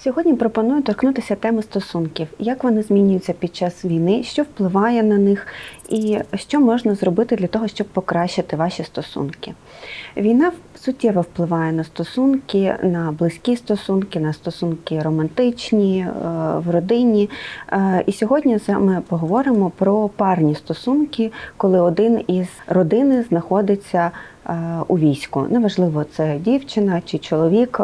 Сьогодні пропоную торкнутися теми стосунків, як вони змінюються під час війни, що впливає на них, і що можна зробити для того, щоб покращити ваші стосунки. Війна суттєво впливає на стосунки, на близькі стосунки, на стосунки романтичні е, в родині. Е, І сьогодні саме поговоримо про парні стосунки, коли один із родини знаходиться е, у війську. Неважливо, це дівчина чи чоловік.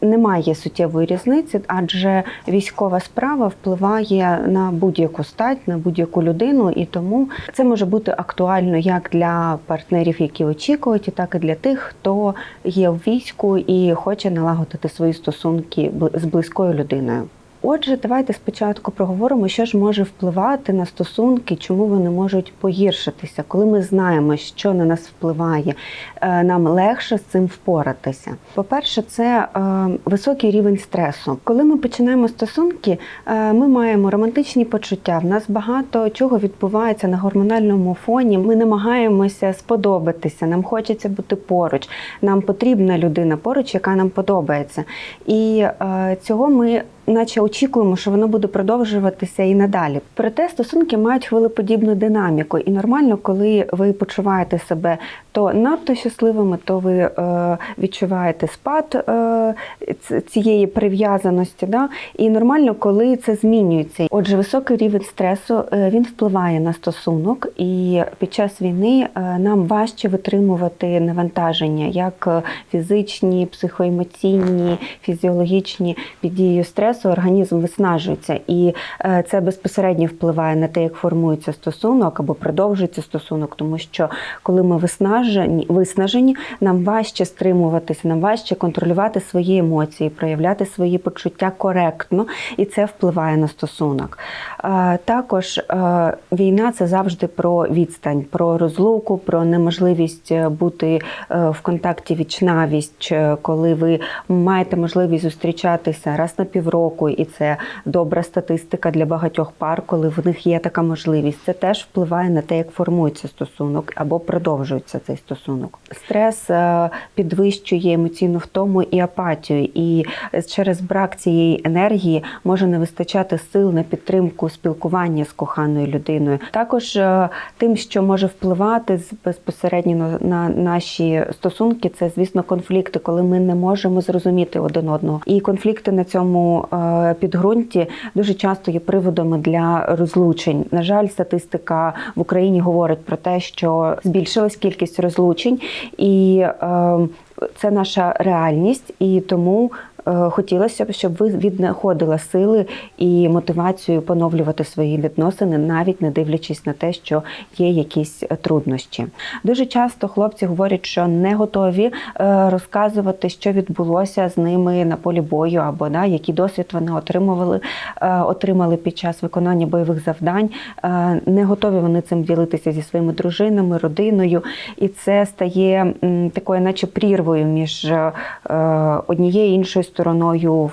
Немає суттєвої різниці, адже військова справа впливає на будь-яку стать, на будь-яку людину, і тому це може бути актуально як для партнерів, які очікують, так і для тих, хто є в війську і хоче налагодити свої стосунки з близькою людиною. Отже, давайте спочатку проговоримо, що ж може впливати на стосунки, чому вони можуть погіршитися. Коли ми знаємо, що на нас впливає, е, нам легше з цим впоратися. По-перше, це е, високий рівень стресу. Коли ми починаємо стосунки, е, ми маємо романтичні почуття. В нас багато чого відбувається на гормональному фоні. Ми намагаємося сподобатися. Нам хочеться бути поруч. Нам потрібна людина поруч, яка нам подобається. І цього ми наче очікуємо, що воно буде продовжуватися і надалі. Проте стосунки мають хвилеподібну динаміку, і нормально, коли ви почуваєте себе то надто щасливими, то ви е, відчуваєте спад е, цієї прив'язаності. Да? І нормально, коли це змінюється. Отже, високий рівень стресу е, він впливає на стосунок, і під час війни е, нам важче витримувати навантаження, як е, фізичні, психоемоційні, фізіологічні під дією стресу організм виснажується, і е, це безпосередньо впливає на те, як формується стосунок або продовжується стосунок, тому що коли ми виснажені, виснажені, нам важче стримуватися, нам важче контролювати свої емоції, проявляти свої почуття коректно, і це впливає на стосунок. Е, Також е, війна це завжди про відстань, про розлуку, про неможливість бути в контакті віч-навіч, е, коли ви маєте можливість зустрічатися раз на півроку, і це добра статистика для багатьох пар, коли в них є така можливість. Це теж впливає на те, як формується стосунок або продовжується цей стосунок. Стрес е, підвищує емоційну втому і апатію, і через брак цієї енергії може не вистачати сил на підтримку спілкування з коханою людиною. Також е, тим, що може впливати безпосередньо на, на наші стосунки, це звісно конфлікти, коли ми не можемо зрозуміти один одного. І конфлікти на цьому е, підґрунті дуже часто є приводами для розлучень. На жаль, статистика в Україні говорить про те, що збільшилась кількість розлучень, і е, це наша реальність, і тому е, хотілося б, щоб ви віднаходили сили і мотивацію поновлювати свої відносини, навіть не дивлячись на те, що є якісь труднощі. Дуже часто хлопці говорять, що не готові е, розказувати, що відбулося з ними на полі бою, або да, який досвід вони отримували, е, отримали під час виконання бойових завдань. Е, Не готові вони цим ділитися зі своїми дружинами, родиною, і це стає такою, наче прірвою між е, однією і іншою стороною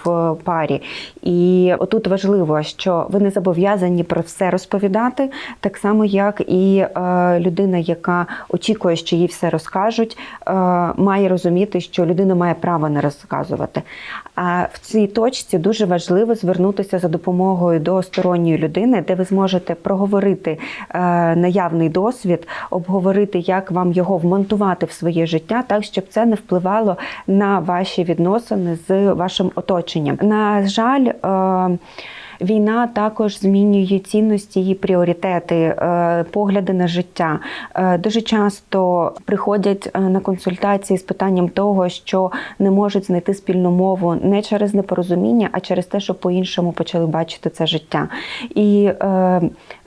в парі. І отут важливо, що ви не зобов'язані про все розповідати, так само як і е, людина, яка очікує, що їй все розкажуть, е, має розуміти, що людина має право не розказувати. А в цій точці дуже важливо звернутися за допомогою до сторонньої людини, де ви зможете проговорити е, наявний досвід, обговорити, як вам його вмонтувати в своє життя, так щоб це не впливало на ваші відносини з вашим оточенням. На жаль, е, Війна також змінює цінності і пріоритети, е, погляди на життя. Е, Дуже часто приходять на консультації з питанням того, що не можуть знайти спільну мову не через непорозуміння, а через те, що по-іншому почали бачити це життя. І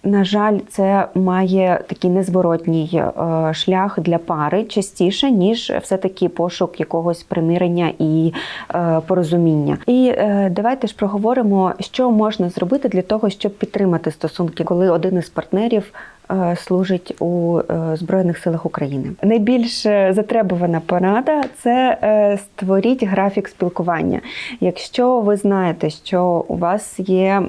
на жаль, це має такий незворотній е, шлях для пари частіше, ніж все-таки пошук якогось примирення і е, порозуміння. І е, давайте ж проговоримо, що можна зробити для того, щоб підтримати стосунки, коли один із партнерів. Служить у Збройних силах України. Найбільш затребувана порада це створіть графік спілкування. Якщо ви знаєте, що у вас є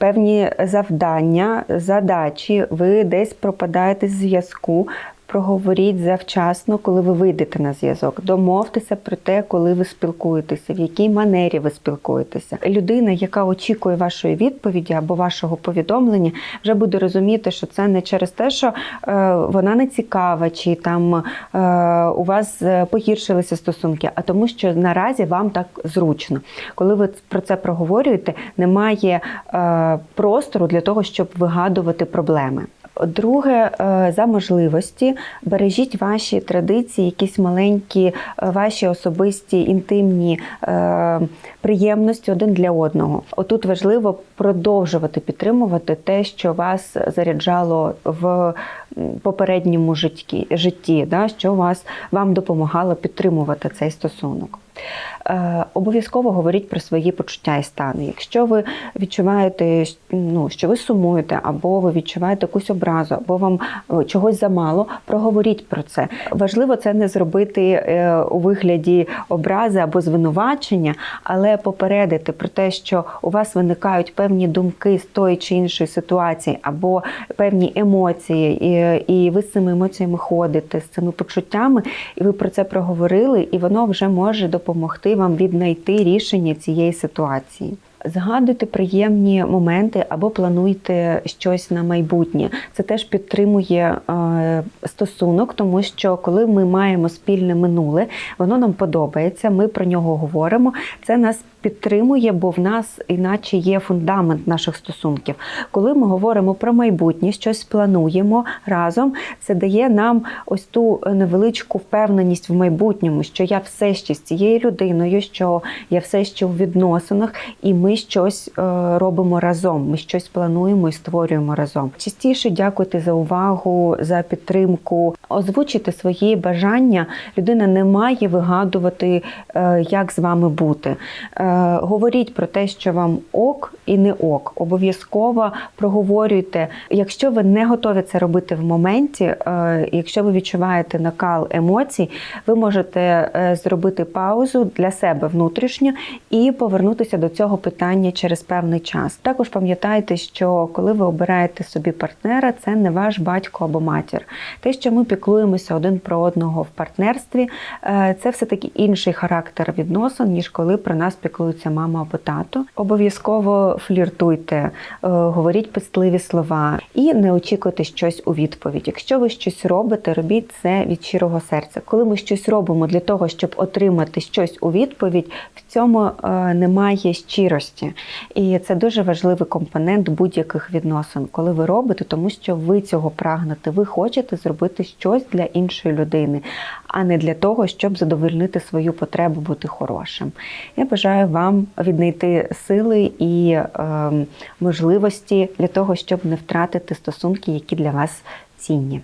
певні завдання, задачі, ви десь пропадаєте з зв'язку. Проговоріть завчасно, коли ви вийдете на зв'язок. Домовтеся про те, коли ви спілкуєтеся, в якій манері ви спілкуєтеся. Людина, яка очікує вашої відповіді або вашого повідомлення, вже буде розуміти, що це не через те, що е, вона не цікава, чи там е, у вас е, погіршилися стосунки, а тому, що наразі вам так зручно. Коли ви про це проговорюєте, немає простору для того, щоб вигадувати проблеми. Друге, е, за можливості бережіть ваші традиції, якісь маленькі, е, ваші особисті інтимні е, приємності один для одного. Отут важливо продовжувати підтримувати те, що вас заряджало в попередньому житті, житті да, що вас вам допомагало підтримувати цей стосунок. Е, Обов'язково говоріть про свої почуття і стани. Якщо ви відчуваєте, ну, що ви сумуєте, або ви відчуваєте якусь образу, або вам е, чогось замало, проговоріть про це. Важливо це не зробити е, у вигляді образи або звинувачення, але попередити про те, що у вас виникають певні думки з тої чи іншої ситуації, або певні емоції, і, і ви з цими емоціями ходите, з цими почуттями, і ви про це проговорили, і воно вже може допомогти вам віднайти рішення цієї ситуації. Згадуйте приємні моменти або плануйте щось на майбутнє. Це теж підтримує е, стосунок, тому що коли ми маємо спільне минуле, воно нам подобається. Ми про нього говоримо. Це нас підтримує, бо в нас іначе є фундамент наших стосунків. Коли ми говоримо про майбутнє, щось плануємо разом, це дає нам ось ту невеличку впевненість в майбутньому, що я все ще з цією людиною, що я все ще у відносинах, і ми щось е, робимо разом. Ми щось плануємо і створюємо разом. Частіше дякуйте за увагу, за підтримку. Озвучити свої бажання. Людина не має вигадувати, е, як з вами бути. Е, Говоріть про те, що вам ок і не ок. Обов'язково проговорюйте. Якщо ви не готові це робити в моменті, якщо ви відчуваєте накал емоцій, ви можете зробити паузу для себе внутрішньо і повернутися до цього питання через певний час. Також пам'ятайте, що коли ви обираєте собі партнера, це не ваш батько або матір. Те, що ми піклуємося один про одного в партнерстві, е, це все таки інший характер відносин, ніж коли про нас піклується мама або тато. Обов'язково фліртуйте, е, говоріть пестливі слова і не очікуйте щось у відповідь. Якщо ви щось робите, робіть це від щирого серця. Коли ми щось робимо для того, щоб отримати щось у відповідь, в цьому е, немає щирості. І це дуже важливий компонент будь-яких відносин, коли ви робите, тому що ви цього прагнете. Ви хочете зробити щось для іншої людини, а не для того, щоб задовольнити свою потребу бути хорошим. Я бажаю вам віднайти сили і е, можливості для того, щоб не втратити стосунки, які для вас цінні.